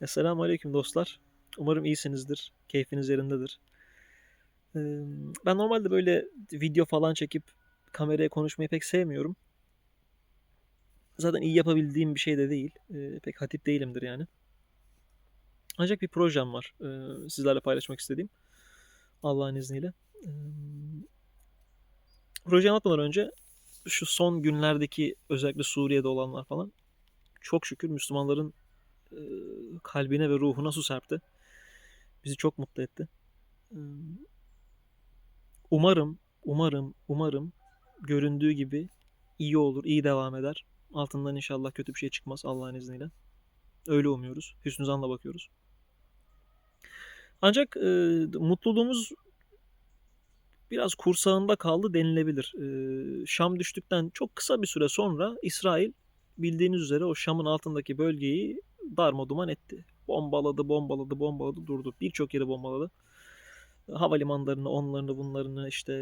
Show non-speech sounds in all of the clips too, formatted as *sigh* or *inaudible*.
Esselamu Aleyküm dostlar. Umarım iyisinizdir. Keyfiniz yerindedir. Ben normalde böyle video falan çekip kameraya konuşmayı pek sevmiyorum. Zaten iyi yapabildiğim bir şey de değil. Pek hatip değilimdir yani. Ancak bir projem var. Sizlerle paylaşmak istediğim. Allah'ın izniyle. Projeyi anlatmadan önce şu son günlerdeki özellikle Suriye'de olanlar falan çok şükür Müslümanların kalbine ve ruhuna su serpti. Bizi çok mutlu etti. Ee, Umarım, umarım, umarım göründüğü gibi iyi olur, iyi devam eder. Altından inşallah kötü bir şey çıkmaz Allah'ın izniyle. Öyle umuyoruz. Hüsnü zanla bakıyoruz. Ancak e, mutluluğumuz biraz kursağında kaldı denilebilir. E, Şam düştükten çok kısa bir süre sonra İsrail bildiğiniz üzere o Şam'ın altındaki bölgeyi darmaduman etti. Bombaladı, bombaladı, bombaladı, durdu. Birçok yeri bombaladı. Havalimanlarını, onlarını, bunlarını, işte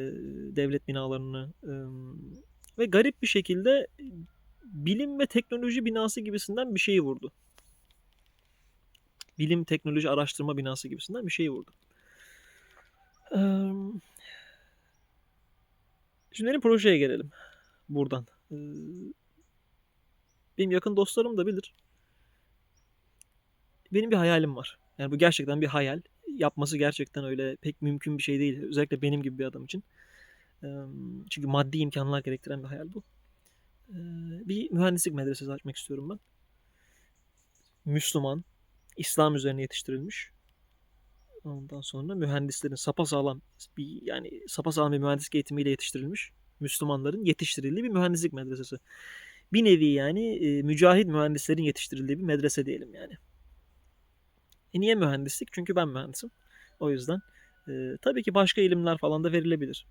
devlet binalarını ve garip bir şekilde bilim ve teknoloji binası gibisinden bir şeyi vurdu. Bilim, teknoloji, araştırma binası gibisinden bir şeyi vurdu. Şimdi projeye gelelim buradan. Benim yakın dostlarım da bilir. Benim bir hayalim var. Yani bu gerçekten bir hayal. Yapması gerçekten öyle pek mümkün bir şey değil. Özellikle benim gibi bir adam için. Çünkü maddi imkanlar gerektiren bir hayal bu. Bir mühendislik medresesi açmak istiyorum ben. Müslüman, İslam üzerine yetiştirilmiş. Ondan sonra mühendislerin sapasağlam bir yani sapasağlam bir mühendislik eğitimiyle yetiştirilmiş Müslümanların yetiştirildiği bir mühendislik medresesi. Bir nevi yani mücahit mühendislerin yetiştirildiği bir medrese diyelim yani. E niye mühendislik? Çünkü ben mühendisim. O yüzden e, tabii ki başka ilimler falan da verilebilir.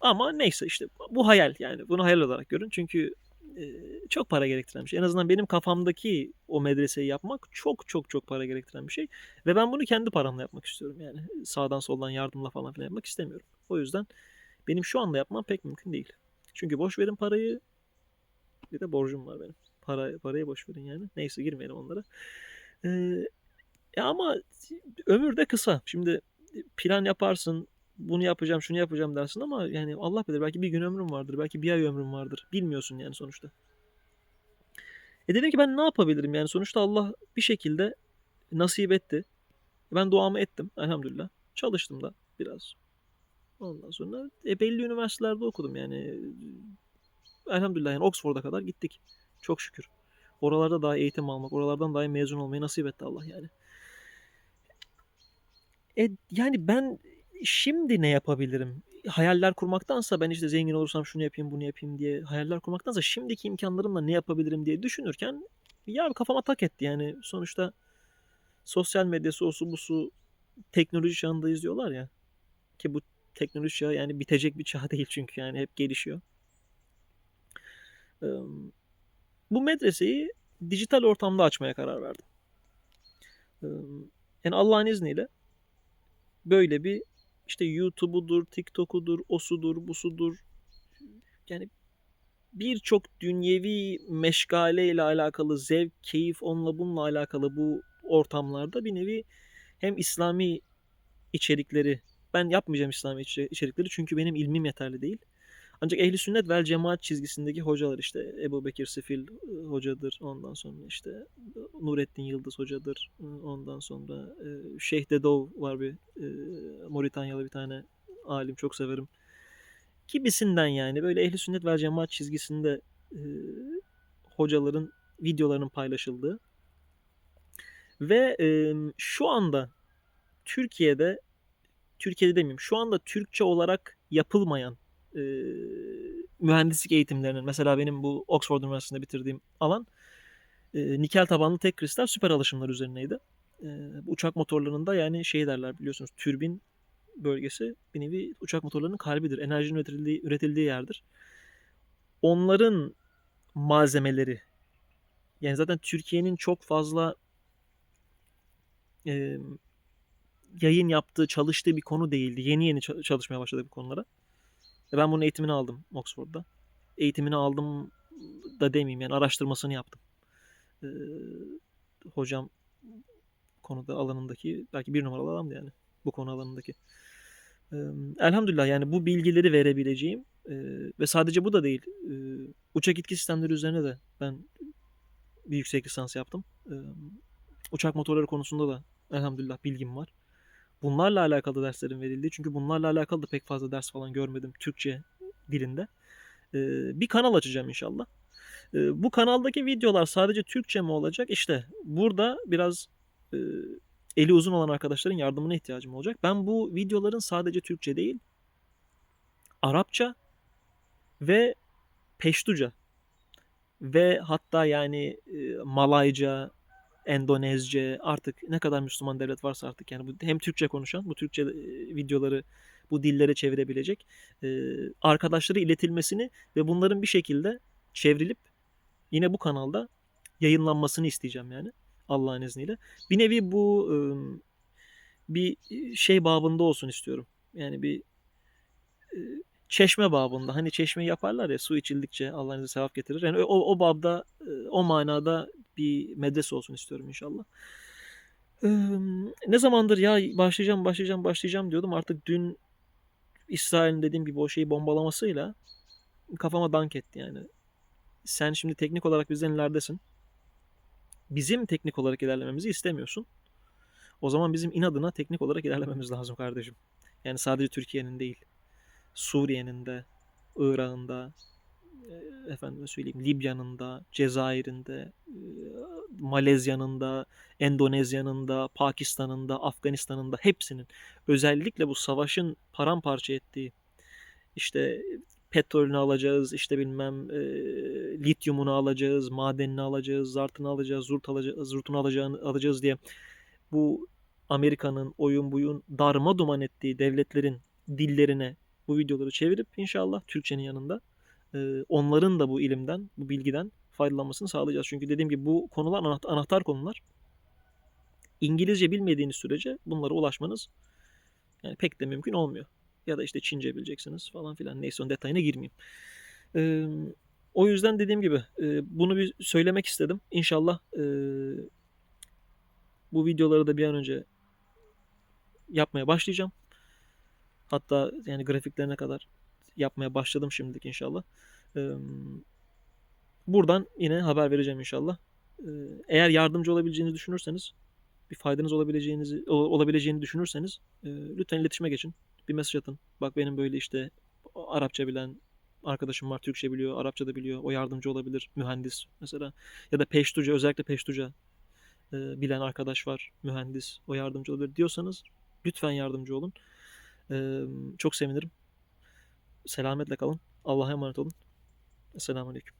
Ama neyse işte bu hayal yani bunu hayal olarak görün. Çünkü e, çok para gerektiren bir şey. En azından benim kafamdaki o medreseyi yapmak çok çok çok para gerektiren bir şey. Ve ben bunu kendi paramla yapmak istiyorum yani. Sağdan soldan yardımla falan filan yapmak istemiyorum. O yüzden benim şu anda yapmam pek mümkün değil. Çünkü boş verin parayı. Bir de borcum var benim. Para, parayı boş verin yani. Neyse girmeyelim onlara. Ee, ya ama ömür de kısa. Şimdi plan yaparsın, bunu yapacağım, şunu yapacağım dersin ama yani Allah bilir belki bir gün ömrüm vardır, belki bir ay ömrüm vardır. Bilmiyorsun yani sonuçta. E dedim ki ben ne yapabilirim yani sonuçta Allah bir şekilde nasip etti. Ben duamı ettim elhamdülillah. Çalıştım da biraz. Ondan sonra e, belli üniversitelerde okudum yani. Elhamdülillah yani Oxford'a kadar gittik. Çok şükür. Oralarda daha eğitim almak, oralardan daha mezun olmayı nasip etti Allah yani. E, yani ben şimdi ne yapabilirim? Hayaller kurmaktansa ben işte zengin olursam şunu yapayım bunu yapayım diye hayaller kurmaktansa şimdiki imkanlarımla ne yapabilirim diye düşünürken ya kafama tak etti yani sonuçta sosyal medyası osu busu teknoloji çağındayız diyorlar ya ki bu teknoloji çağı yani bitecek bir çağ *laughs* değil çünkü yani hep gelişiyor. Bu medreseyi dijital ortamda açmaya karar verdim. Yani Allah'ın izniyle böyle bir işte YouTube'udur, TikTok'udur, osudur, busudur. Yani birçok dünyevi meşgale ile alakalı zevk, keyif, onunla bununla alakalı bu ortamlarda bir nevi hem İslami içerikleri ben yapmayacağım İslami içe- içerikleri çünkü benim ilmim yeterli değil. Ancak ehli sünnet vel cemaat çizgisindeki hocalar işte Ebu Bekir Sefil e, hocadır. Ondan sonra işte Nurettin Yıldız hocadır. E, Ondan sonra e, Şeyh Dedov var bir e, Moritanyalı bir tane alim çok severim. Gibisinden yani böyle ehli sünnet vel cemaat çizgisinde e, hocaların videolarının paylaşıldığı ve e, şu anda Türkiye'de Türkiye'de demeyeyim şu anda Türkçe olarak yapılmayan e, mühendislik eğitimlerinin mesela benim bu Oxford Üniversitesi'nde bitirdiğim alan e, nikel tabanlı tek kristal süper alışımlar üzerineydi. E, uçak motorlarında yani şey derler biliyorsunuz türbin bölgesi bir nevi uçak motorlarının kalbidir. Enerjinin üretildiği, üretildiği yerdir. Onların malzemeleri yani zaten Türkiye'nin çok fazla e, yayın yaptığı, çalıştığı bir konu değildi. Yeni yeni ça- çalışmaya başladı bu konulara. Ve Ben bunun eğitimini aldım Oxford'da. Eğitimini aldım da demeyeyim yani araştırmasını yaptım. Ee, hocam konuda alanındaki belki bir numaralı adamdı yani bu konu alanındaki. Emm, elhamdülillah yani bu bilgileri verebileceğim, eee, ve sadece bu da değil, eee, uçak itki sistemleri üzerine de ben bir yüksek lisans yaptım. Emm, uçak motorları konusunda da elhamdülillah bilgim var. Bunlarla alakalı derslerin verildiği çünkü bunlarla alakalı da pek fazla ders falan görmedim Türkçe dilinde. Eee, bir kanal açacağım inşallah. Eee, bu kanaldaki videolar sadece Türkçe mi olacak? İşte burada biraz, eee, eli uzun olan arkadaşların yardımına ihtiyacım olacak. Ben bu videoların sadece Türkçe değil Arapça ve Peştuca ve hatta yani, eee, Malayca, Endonezce artık ne kadar Müslüman devlet varsa artık yani bu hem Türkçe konuşan, bu Türkçe, eee, videoları bu dillere çevirebilecek, eee, arkadaşlara iletilmesini ve bunların bir şekilde çevrilip yine bu kanalda yayınlanmasını isteyeceğim yani Allah'ın izniyle. Bir nevi bu, ımm, bir, şey babında olsun istiyorum. Yani bir, eee, çeşme babında. Hani çeşmeyi yaparlar ya su içildikçe Allah'ın izniyle sevap getirir. Yani o o babda, eee, o manada bir medrese olsun istiyorum inşallah. Imm, ne zamandır ya başlayacağım, başlayacağım, başlayacağım diyordum. Artık dün İsrail'in dediğim gibi o şeyi bombalamasıyla kafama dank etti yani. Sen şimdi teknik olarak bizden ileridesin. Bizim teknik olarak ilerlememizi istemiyorsun. O zaman bizim inadına teknik olarak ilerlememiz lazım kardeşim. Yani sadece Türkiye'nin değil. Suriye'nin de, Irak'ın da, eee, efendime söyleyeyim Libya'nın da, Cezayir'in de, Malezya'nın da, Endonezya'nın da, Pakistan'ın da, Afganistan'ın da hepsinin. Özellikle bu savaşın paramparça ettiği işte petrolünü alacağız, işte bilmem eee, lityumunu alacağız, madenini alacağız, zartını alacağız, zurt alacağız, zurtunu alacağını alacağız diye bu Amerika'nın oyun buyun darma duman ettiği devletlerin dillerine bu videoları çevirip inşallah Türkçenin yanında eee, onların da bu ilimden, bu bilgiden faydalanmasını sağlayacağız. Çünkü dediğim gibi bu konular anaht- anahtar konular. İngilizce bilmediğiniz sürece bunlara ulaşmanız yani pek de mümkün olmuyor. Ya da işte Çince bileceksiniz falan filan. Neyse onun detayına girmeyeyim. Eee, o yüzden dediğim gibi eee, bunu bir söylemek istedim. İnşallah eee, bu videoları da bir an önce yapmaya başlayacağım. Hatta yani grafiklerine kadar yapmaya başladım şimdilik inşallah. Eee, buradan yine haber vereceğim inşallah. Eee, eğer yardımcı olabileceğinizi düşünürseniz, bir faydanız olabileceğinizi olabileceğini düşünürseniz eee, lütfen iletişime geçin. Bir mesaj atın. Bak benim böyle işte Arapça bilen arkadaşım var, Türkçe biliyor, Arapça da biliyor. O yardımcı olabilir. Mühendis mesela. Ya da Peştuca, özellikle Peştuca eee, bilen arkadaş var, mühendis. O yardımcı olabilir diyorsanız lütfen yardımcı olun. Eee, çok sevinirim. Selametle kalın. Allah'a emanet olun. Esselamu Aleyküm.